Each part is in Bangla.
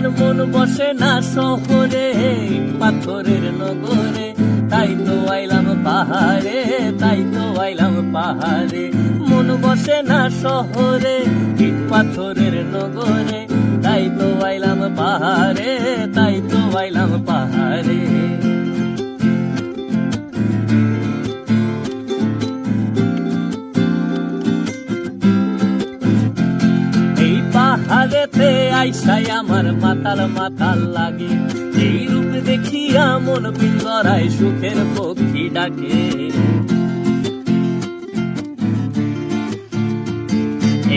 আমার মন বসে না শহরে, পাথরের নগরে। তাই তো আইলাম পাহাড়ে, তাই তো আইলাম পাহাড়ে। মন বসে না শহরে, ইট পাথরের নগরে। তাই তো আইলাম পাহাড়ে, তাই তো আইলাম পাহাড়ে। পাহাড়েতে আইসাই আমার মাতাল মাতাল লাগে। এই রূপ দেখিয়া মন পিঞ্জরায় সুখের পক্ষী ডাকে।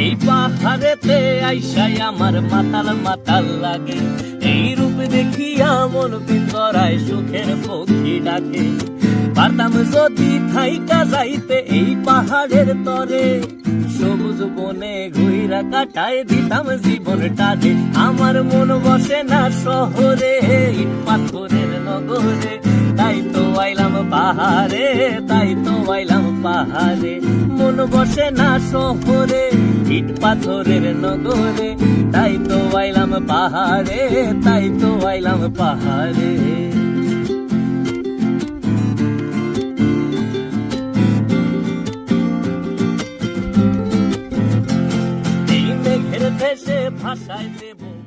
এই পাহাড়েতে আইসাই আমার মাতাল মাতাল লাগে। এই রূপ দেখিয়া মন পিঞ্জরায় সুখের পক্ষী ডাকে। পারতাম যদি থাইকা যাইতে এই পাহাড়ের তরে। সবুজ বনে ঘুইরা কাটায় দিতাম জীবনটারে আমার মন বসে না শহরে ইট পাথরের নগরে। তাই তো আইলাম পাহাড়ে, তাই তো আইলাম পাহাড়ে। মন বসে না শহরে ইট পাথরের নগরে। তাই তো আইলাম পাহাড়ে, তাই তো আইলাম পাহাড়ে। দেশে ভাষায় দেব।